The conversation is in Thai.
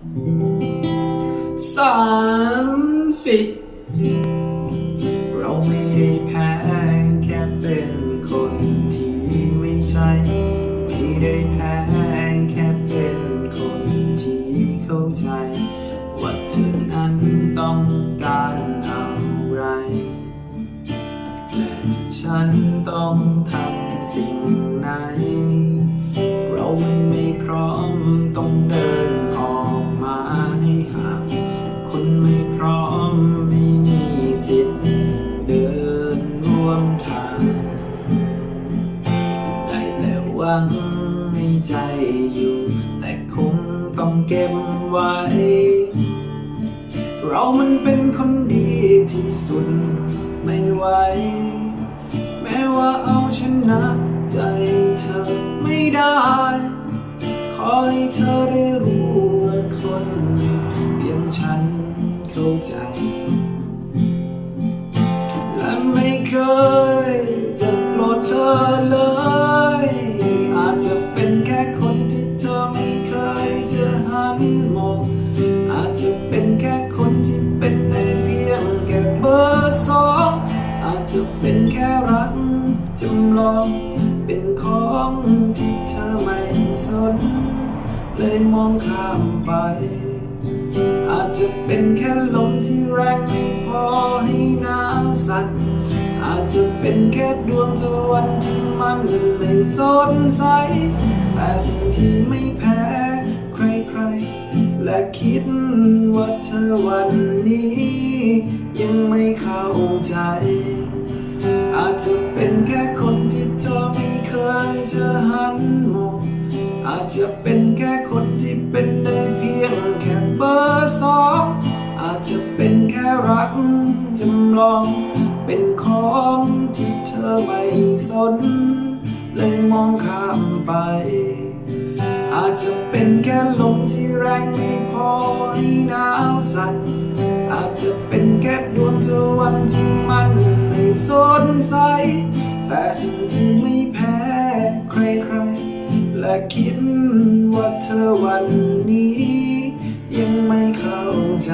สามสิบเราไม่ได้แพ้แค่เป็นคนที่ไม่ใช่ ไม่ได้แพ้แค่เป็นคนที่เข้าใจ ว่าเธอนั้นต้องการอะไร และฉันต้องทำสิ่งไหน เราไม่พร้อมต้อง ร้อมไม่มีสิทธิ์เดินร่วมทางได้แต่หวังให้ใจอยู่ แต่คงต้องเก็บไว้ เรามันเป็นคนดีที่สุดไม่ไหวแม้ว่าเอาชนะใจเธอไม่ได้ ขอให้เธอได้รู้ว่าคนอย่างฉัน เข้าใจ และไม่เคยจะโกรธเธอเลย อาจจะเป็นแค่คนที่เธอไม่เคยจะหันมองอาจจะเป็นแค่คนที่เป็นได้เพียงแค่เบอร์สองอาจจะเป็นแค่รักจำลองเป็นของที่เธอไม่สน เลยมองข้ามไป จจะเป็นแค่ลมที่แรงไม่พอให้นาวสั่นอาจจะเป็นแค่ดวงตะวันที่มันไม่สดใส แต่สิ่งที่ไม่แพ้ใครๆ และคิดว่าเธอวันนี้ ยังไม่เข้าใจ อาจจะเป็นแค่คนที่เธอไม่เคยจะหันมองอาจจะเป็นแค่คนที่เป็น ลอง เป็นของที่เธอไม่สน เลยมองข้ามไป อาจจะเป็นแค่ลมที่แรงไม่พอให้หนาวสั่นอาจจะเป็นแค่ดวงตะวันที่มันไม่สดใส แต่สิ่งที่ไม่แพ้ใครๆ และคิดว่าเธอวันนี้ ยังไม่เข้าใจ